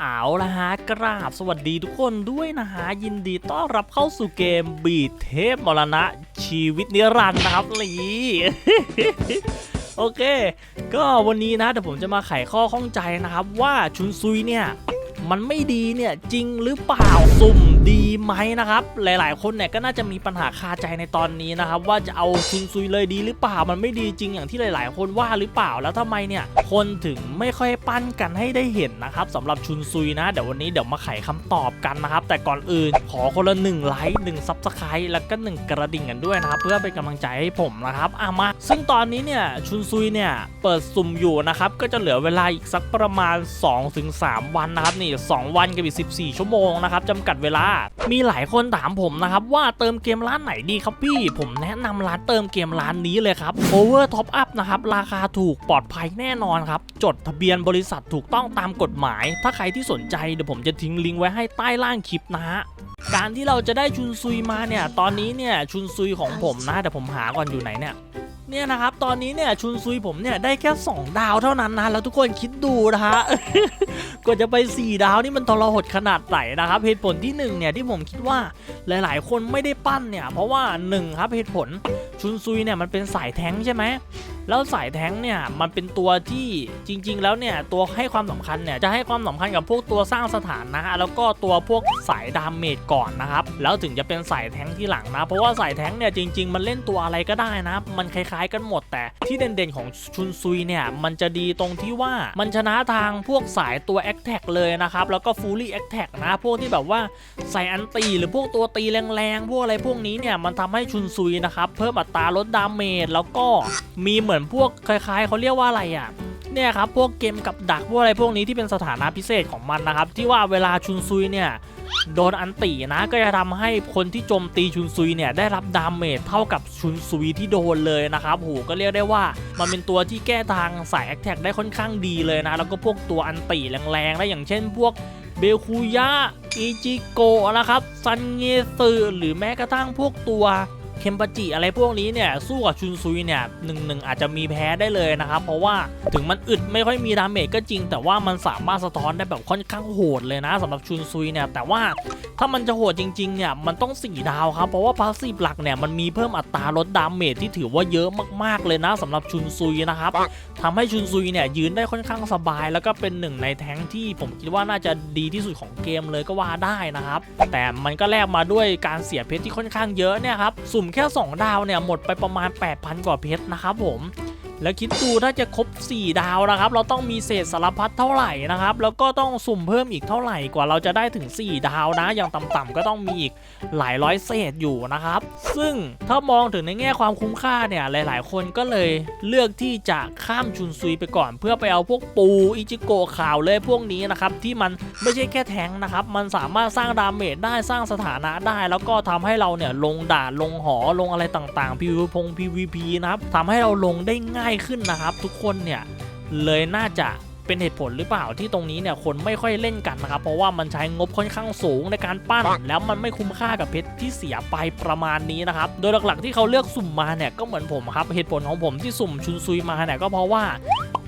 เอาละฮะกราบสวัสดีทุกคนด้วยนะฮะยินดีต้อนรับเข้าสู่เกมบีเทพมรณะชีวิตนิรันดร์นะครับลีโอเค ก็วันนี้นะเดี๋ยวผมจะมาไขข้อข้องใจนะครับ ว่าชุนซุยเนี่ย มันไม่ดีเนี่ยจริงหรือเปล่าสุ่มดีไหมนะครับ หลายๆ คนเนี่ยก็น่าจะมีปัญหาคาใจในตอนนี้นะครับ ว่าจะเอาชุนซุยเลยดีหรือเปล่า มันไม่ดีจริงอย่างที่หลาย ๆ คนว่าหรือเปล่าแล้วทำไมเนี่ย คนถึงไม่ค่อยปั้นกันให้ได้เห็นนะครับสำหรับชุนซุยนะ เดี๋ยววันนี้เดี๋ยวมาไขคำตอบกันนะครับ แต่ก่อนอื่นขอคนละหนึ่งไลค์หนึ่งซับสไครต์แล้วก็หนึ่งกระดิ่งกันด้วยนะครับ เพื่อเป็นกำลังใจให้ผมนะครับอะมา ซึ่งตอนนี้เนี่ยชุนซุยเนี่ยเปิดสุ่มอยู่นะครับก็จะเหลือเวลาอีกสักประมาณ 2-3 วันนะครับนี่2 วันกับอีก 14 ชั่วโมงนะครับจำกัดเวลา มีหลายคนถามผมนะครับว่าเติมเกมร้านไหนดีครับพี่ ผมแนะนำร้านเติมเกมร้านนี้เลยครับ Over Top Up นะครับราคาถูกปลอดภัยแน่นอนครับ จดทะเบียนบริษัทถูกต้องตามกฎหมาย ถ้าใครที่สนใจเดี๋ยวผมจะทิ้งลิงก์ไว้ให้ใต้ล่างคลิปนะฮะการที่เราจะได้ชุนซุยมาเนี่ยตอนนี้เนี่ยชุนซุยของผมนะเดี๋ยวผมหาก่อนอยู่ไหนเนี่ย เนี่ยนะครับตอนนี้เนี่ยชุนซุยผมเนี่ยได้แค่ 2 ดาวเท่านั้นนะแล้วทุกคนคิดดูนะฮะกว่าจะไป 4 ดาวนี่มันทรหดขนาดไหนนะครับเหตุผลที่1เนี่ยที่ผมคิดว่าหลาย ๆ คนไม่ได้ปั้นเนี่ยเพราะว่า1ครับเหตุผลชุนซุยเนี่ยมันเป็นสายแท้งใช่ไหม แล้วสายแท้งเนี่ยมันเป็นตัวที่จริง ๆ แล้วเนี่ยตัวให้ความสำคัญเนี่ยจะให้ความสำคัญกับพวกตัวสร้างสถานะ แล้วก็ตัวพวกสายดาเมจก่อนนะครับแล้วถึงจะเป็นสายแท้งที่หลังนะ เพราะว่าสายแท้งเนี่ยจริง ๆ มันเล่นตัวอะไรก็ได้นะ มันคล้าย ๆ กันหมด แต่ที่เด่นๆของชุนซุยเนี่ยมันจะดีตรงที่ว่ามันชนะทางพวกสายตัวแอคแท็กเลยนะครับแล้วก็ฟูลี่แอคแท็กนะพวกที่แบบว่าใส่อันตีหรือพวกตัวตีแรงๆพวกอะไรพวกนี้เนี่ยมันทำให้ชุนซุยนะครับเพิ่มอัตราลดดาเมจแล้วก็มีเหมือนพวกคล้ายๆเขาเรียกว่าอะไรอะเนี่ยครับพวกเกมกับดักพวกอะไรพวกนี้ที่เป็นสถานะพิเศษของมันนะครับ ที่ว่าเวลาชุนซุยเนี่ยโดนอันตีนะก็จะทำให้คนที่โจมตีชุนซุยเนี่ยได้รับดาเมจเท่ากับชุนซุยที่โดนเลยนะครับโหก็เรียกได้ว่ามันเป็นตัวที่แก้ทางสายแอคแท็กได้ค่อนข้างดีเลยนะ แล้วก็พวกตัวอันตีแรงๆและอย่างเช่นพวกเบลคูยะอิจิโกะนะครับซันเงซึหรือแม้กระทั่งพวกตัว เคมปาจิอะไรพวกนี้เนี่ยสู้กับชุนซุยเนี่ยหนึ่งหนึ่งอาจจะมีแพ้ได้เลยนะครับ เพราะว่าถึงมันอึดไม่ค่อยมีดาเมจก็จริง แต่ว่ามันสามารถสะท้อนได้แบบค่อนข้างโหดเลยนะสำหรับชุนซุยเนี่ยแต่ว่าถ้ามันจะโหดจริงๆเนี่ยมันต้อง 4 ดาวครับ เพราะว่าพาสซีฟหลักเนี่ยมันมีเพิ่มอัตราลดดาเมจที่ถือว่าเยอะมากๆเลยนะสำหรับชุนซุยนะครับทำให้ชุนซุยเนี่ยยืนได้ค่อนข้างสบาย แล้วก็เป็นหนึ่งในแท้งที่ผมคิดว่าน่าจะดีที่สุดของเกมเลยก็ว่าได้นะครับ แต่มันก็แลกมาด้วยการเสียเพชรที่ค่อนข้างเยอะเนี่ยครับสุ่มแค่ 2 ดาวเนี่ยหมดไปประมาณ 8,000 กว่าเพชรนะครับผม แล้วคิดดูถ้าจะครบ 4 ดาวนะครับ เราต้องมีเศษสารพัดเท่าไหร่นะครับ แล้วก็ต้องสุ่มเพิ่มอีกเท่าไหร่กว่าเราจะได้ถึง 4 ดาวนะ อย่างต่ำๆก็ต้องมีอีกหลายร้อยเศษอยู่นะครับ ซึ่งถ้ามองถึงในแง่ความคุ้มค่าเนี่ย หลายๆ คนก็เลยเลือกที่จะข้ามชุนซุยไปก่อน เพื่อไปเอาพวกปูอิจิโกะขาวเลยพวกนี้นะครับที่มันไม่ใช่แค่แทงนะครับ มันสามารถสร้างดาเมจได้สร้างสถานะได้ แล้วก็ทำให้เราเนี่ยลงด่านลงหอลงอะไรต่างๆ PVP พง PVP นะครับทำให้เราลงได้ง่ายขึ้นนะครับ ทุกคนเนี่ยเลยน่าจะเป็นเหตุผลหรือเปล่าที่ตรงนี้เนี่ยคนไม่ค่อยเล่นกันนะครับ เพราะว่ามันใช้งบค่อนข้างสูงในการปั้น แล้วมันไม่คุ้มค่ากับเพชรที่เสียไปประมาณนี้นะครับ โดยหลักๆที่เขาเลือกสุ่มมาเนี่ยก็เหมือนผมครับเหตุผลของผมที่สุ่มชุนซุยมาเนี่ยก็เพราะว่า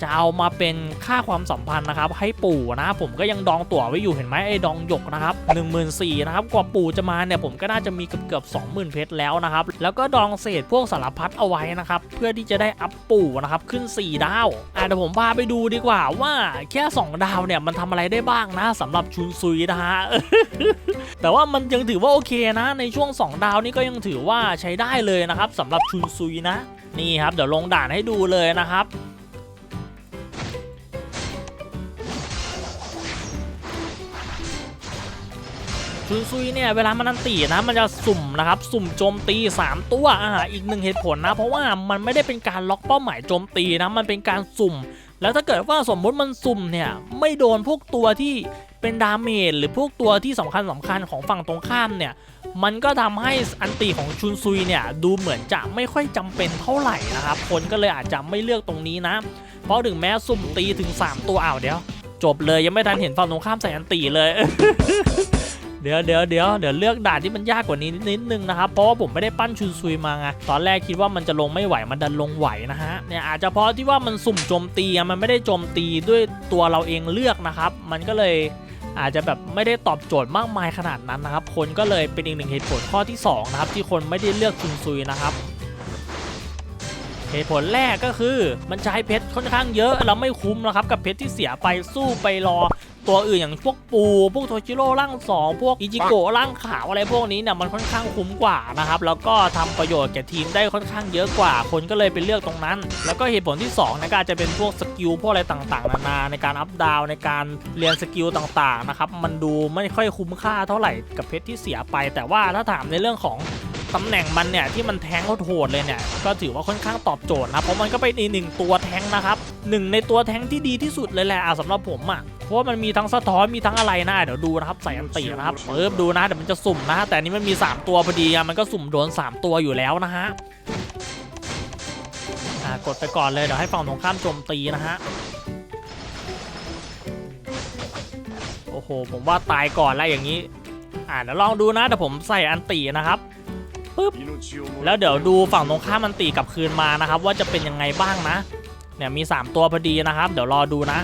จะเอามาเป็นค่าความสัมพันธ์นะครับให้ปู่นะผมก็ยังดองตั๋วไว้อยู่เห็นไหมไอ้ดองหยกนะครับ1 4 0 0 0นะครับกว่าปู่จะมาเนี่ยผมก็น่าจะมีเกือบเกือบ20,000เพชรแล้วนะครับแล้วก็ดองเศษพวกสารพัดเอาไว้นะครับเพื่อที่จะได้อัพปู่นะครับขึ้น 4 ดาวอะเดี๋ยวผมพาไปดูดีกว่าว่าแค่ 2 ดาวเนี่ยมันทำอะไรได้บ้างนะสำหรับชุนซุยนะฮะแต่ว่ามันยังถือว่าโอเคนะ ในช่วง 2 ดาวนี่ก็ยังถือว่าใช้ได้เลยนะครับสำหรับชุนซุยนะ นี่ครับเดี๋ยวลงด่านให้ดูเลยนะครับ ชุนซุยเนี่ยเวลามันอันตีนะมันจะสุ่มนะครับสุ่มโจมตี 3 ตัวอ่าอีกหนึ่งเหตุผลนะ เพราะว่ามันไม่ได้เป็นการล็อกเป้าหมายโจมตีนะมันเป็นการสุ่ม แล้วถ้าเกิดว่าสมมุติมันสุ่มเนี่ยไม่โดนพวกตัวที่เป็นดาเมจหรือพวกตัวที่สำคัญสำคัญของฝั่งตรงข้ามเนี่ยมันก็ทำให้อันตีของชุนซุยเนี่ยดูเหมือนจะไม่ค่อยจำเป็นเท่าไหร่นะครับคนก็เลยอาจจะไม่เลือกตรงนี้นะ เพราะถึงแม้สุ่มตีถึง 3 ตัวอ้าวเดี๋ยว จบเลยยังไม่ทันเห็นฝั่งตรงข้ามใส่อันตีเลย เดี๋ยวเดี๋ยวเดี๋ยวเดี๋ยวเลือกด่านที่มันยากกว่านี้นิดนึงนะครับเพราะว่าผมไม่ได้ปั้นชุนซุยมาไงตอนแรกคิดว่ามันจะลงไม่ไหวมันดันลงไหวนะฮะเนี่ยอาจจะเพราะที่ว่ามันสุ่มโจมตีมันไม่ได้โจมตีด้วยตัวเราเองเลือกนะครับ มันก็เลยอาจจะแบบไม่ได้ตอบโจทย์มากมายขนาดนั้นนะครับ คนก็เลยเป็นอีกหนึ่งเหตุผลข้อที่สองนะครับที่คนไม่ได้เลือกชุนซุยนะครับเหตุผลแรกก็คือมันใช้เพชรค่อนข้างเยอะแล้วไม่คุ้มนะครับกับเพชรที่เสียไปสู้ไปรอ ตัวอื่นอย่างพวกปูพวกโทชิโร่ร่างสองพวกอิจิโกะร่างขาวอะไรพวกนี้เนี่ยมันค่อนข้างคุ้มกว่านะครับแล้วก็ทำประโยชน์แก่ทีมได้ค่อนข้างเยอะกว่า คนก็เลยไปเลือกตรงนั้น แล้วก็เหตุผลที่2นะก็อาจจะเป็นพวกสกิลพวกอะไรต่างๆ นานาในการอัพดาวในการเรียนสกิลต่างๆนะครับมันดูไม่ค่อยคุ้มค่าเท่าไหร่กับเพชรที่เสียไป แต่ว่าถ้าถามในเรื่องของตำแหน่งมันเนี่ยที่มันแทงโหดเลยเนี่ยก็ถือว่าค่อนข้างตอบโจทย์นะเพราะมันก็เป็นอีกหนึ่งตัวแทงนะครับหนึ่งในตัวแทงที่ดีที่สุดเลยแหละอะสำหรับผมอะ เพราะว่ามันมีทั้งสะท้อนมีทั้งอะไรนะเดี๋ยวดูนะครับใส่อันตีนะครับเปิบดูนะเดี๋ยวมันจะสุ่มนะ แต่อันนี้มันมี 3 ตัวพอดีอะมันก็สุ่มโดน 3 ตัวอยู่แล้วนะฮะอะกดไปก่อนเลยเดี๋ยวให้ฝั่งตรงข้ามโจมตีนะฮะโอ้โหผมว่าตายก่อนแล้วอย่างนี้ อ่าเดี๋ยวลองดูนะเดี๋ยวผมใส่อันตีนะครับแล้วเดี๋ยวดูฝั่งตรงข้ามมันตีกลับคืนมานะครับ ว่าจะเป็นยังไงบ้างนะเนี่ยมี 3 ตัวพอดีนะครับ เดี๋ยวรอดูนะ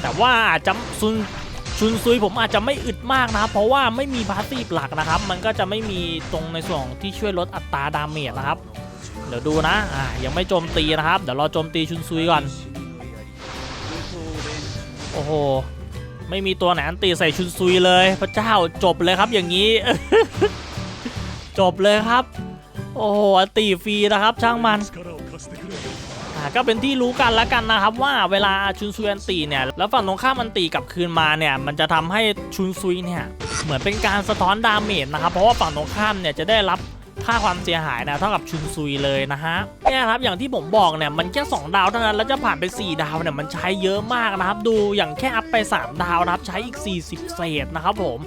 แต่ว่าอาจจะซุนชุนซุยผมอาจจะไม่อึดมากนะครับ เพราะว่าไม่มีพาสซีฟหลักนะครับ มันก็จะไม่มีตรงในส่วนที่ช่วยลดอัตราดาเมจนะครับ เดี๋ยวดูนะอ่ายังไม่โจมตีนะครับ เดี๋ยวรอโจมตีชุนซุยก่อน โอ้โห ไม่มีตัวไหนอันตีใส่ชุนซุยเลย พระเจ้าจบเลยครับอย่างนี้ จบเลยครับ โอ้โหอันตีฟรีนะครับ ช่างมัน ก็เป็นที่รู้กันแล้วกันนะครับว่าเวลาชุนซุยอันตีเนี่ยแล้วฝั่งตรงข้ามอันตีกลับคืนมาเนี่ยมันจะทำให้ชุนซุยเนี่ยเหมือนเป็นการสะท้อนดาเมจนะครับเพราะว่าฝั่งตรงข้ามเนี่ยจะได้รับค่าความเสียหายนะเท่ากับชุนซุยเลยนะฮะเนี่ยครับอย่างที่ผมบอกเนี่ยมันแค่2ดาวเท่านั้นแล้วจะผ่านไป 4 ดาวเนี่ยมันใช้เยอะมากนะครับ ดูอย่างแค่อัพไป 3 ดาวนะครับใช้อีก 40 เศษนะครับผม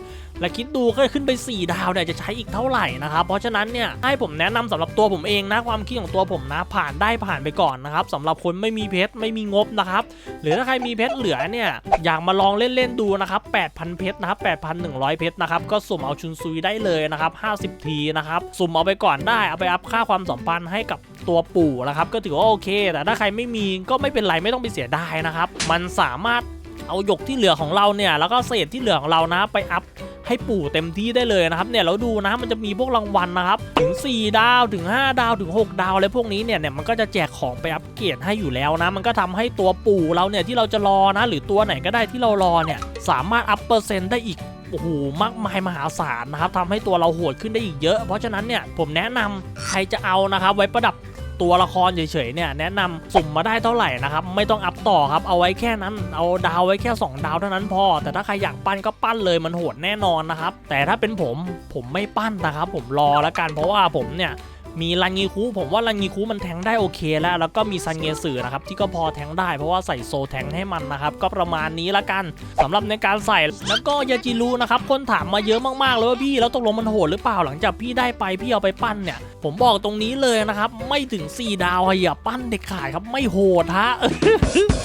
และคิดดูก็ขึ้นไป 4 ดาวเนี่ยจะใช้อีกเท่าไหร่นะครับ เพราะฉะนั้นเนี่ยให้ผมแนะนำสำหรับตัวผมเองนะความคิดของตัวผมนะผ่านได้ผ่านไปก่อนนะครับสำหรับคนไม่มีเพชรไม่มีงบนะครับหรือถ้าใครมีเพชรเหลือเนี่ยอยากมาลองเล่นๆดูนะครับ8,000เพชรนะครับ8,100 เพชรนะครับก็สุ่มเอาชุนซุยได้เลยนะครับ50 ทีนะครับสุ่มเอาไปก่อนได้เอาไปอัพค่าความสัมพันธ์ให้กับตัวปู่นะครับก็ถือว่าโอเค แต่ถ้าใครไม่มีก็ไม่เป็นไรไม่ต้องไปเสียดายนะครับ มันสามารถเอาหยกที่เหลือของเราเนี่ยแล้วก็เศษที่เหลือของเรานะไปอัพ ให้ปู่เต็มที่ได้เลยนะครับเนี่ยเราดูนะมันจะมีพวกรางวัลนะครับถึง 4 ดาวถึง 5 ดาวถึง 6 ดาวอะไรพวกนี้เนี่ยเนี่ยมันก็จะแจกของไปอัปเกรดให้อยู่แล้วนะ มันก็ทำให้ตัวปู่เราเนี่ยที่เราจะรอนะ หรือตัวไหนก็ได้ที่เรารอเนี่ยสามารถอัพเปอร์เซ็นต์ได้อีกโอ้โหมากมายมหาศาลนะครับทำให้ตัวเราโหดขึ้นได้อีกเยอะ เพราะฉะนั้นเนี่ยผมแนะนำใครจะเอานะครับไว้ประดับ ตัวละครเฉยๆเนี่ยแนะนำสุ่มมาได้เท่าไหร่นะครับไม่ต้องอัพต่อครับเอาไว้แค่นั้น เอาดาวไว้แค่ 2 ดาวเท่านั้นพอ แต่ถ้าใครอยากปั้นก็ปั้นเลยมันโหดแน่นอนนะครับแต่ถ้าเป็นผมผมไม่ปั้นนะครับ ผมรอแล้วกันเพราะว่าผมเนี่ยมีรันงีคูผมว่ารันงีคูมันแทงได้โอเคแล้ว แล้วก็มีซันเงสือนะครับที่ก็พอแทงได้เพราะว่าใส่โซแทงให้มันนะครับก็ประมาณนี้ละกันสำหรับในการใส่แล้วก็ยาจิรุนะครับคนถามมาเยอะมากๆเลยว่าพี่แล้วตกลงมันโหดหรือเปล่าหลังจากพี่ได้ไปพี่เอาไปปั้นเนี่ย ผมบอกตรงนี้เลยนะครับ ไม่ถึง 4 ดาวอย่าปั้นเด็กขาดครับไม่โหดฮะ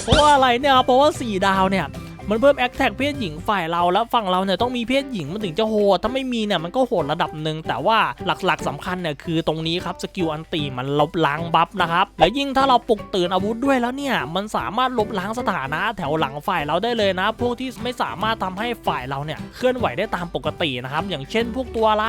เพราะอะไรเนี่ยครับเพราะว่า 4 ดาวเนี่ย มันเพิ่มแอคแท็กเพศหญิงฝ่ายเราแล้วฝั่งเราเนี่ยต้องมีเพศหญิงมันถึงจะโหดถ้าไม่มีเนี่ยมันก็โหดระดับหนึ่งแต่ว่าหลักๆสำคัญเนี่ยคือตรงนี้ครับสกิลอันตีมันลบล้างบัฟนะครับและยิ่งถ้าเราปลุกตื่นอาวุธด้วยแล้วเนี่ยมันสามารถลบล้างสถานะแถวหลังฝ่ายเราได้เลยนะ พวกที่ไม่สามารถทำให้ฝ่ายเราเนี่ยเคลื่อนไหวได้ตามปกตินะครับอย่างเช่น พวกตัวอะไร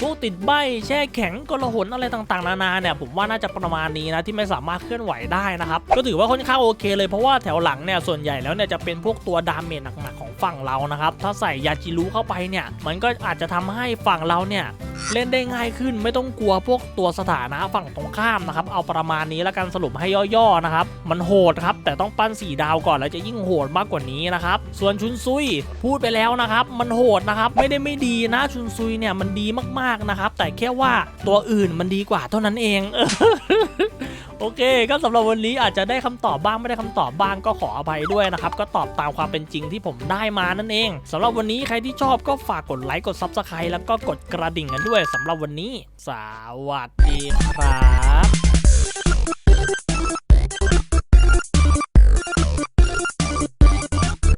พวกติดใบแช่แข็งกลหนอะไรต่างๆ นานาเนี่ยผมว่าน่าจะประมาณนี้นะที่ไม่สามารถเคลื่อนไหวได้นะครับก็ถือว่าค่อนข้างโอเคเลยเพราะว่าแถวหลังเนี่ยส่วนใหญ่แล้วเนี่ยจะเป็นพวกตัวดาเมจหนักๆของฝั่งเรานะครับ ถ้าใส่ยาจิรุเข้าไปเนี่ย มันก็อาจจะทำให้ฝั่งเราเนี่ยเล่นได้ง่ายขึ้นไม่ต้องกลัวพวกตัวสถานะฝั่งตรงข้ามนะครับ เอาประมาณนี้แล้วกันสรุปให้ย่อๆนะครับ มันโหดครับ แต่ต้องปั้นสีดาวก่อนแล้วจะยิ่งโหดมากกว่านี้นะครับ ส่วนชุนซุยพูดไปแล้วนะครับ มันโหดนะครับ ไม่ได้ไม่ดีนะชุนซุยเนี่ยมันดีมากๆนะครับ แต่แค่ว่าตัวอื่นมันดีกว่าเท่านั้นเอง โอเคก็สำหรับวันนี้อาจจะได้คำตอบบ้างไม่ได้คำตอบบ้างก็ขออภัยด้วยนะครับ ก็ตอบตามความเป็นจริงที่ผมได้มานั่นเองสำหรับวันนี้ใครที่ชอบก็ฝากกดไลค์กดซับสไครต์แล้วก็กดกระดิ่งกันด้วยสำหรับวันนี้ สวัสดีครับ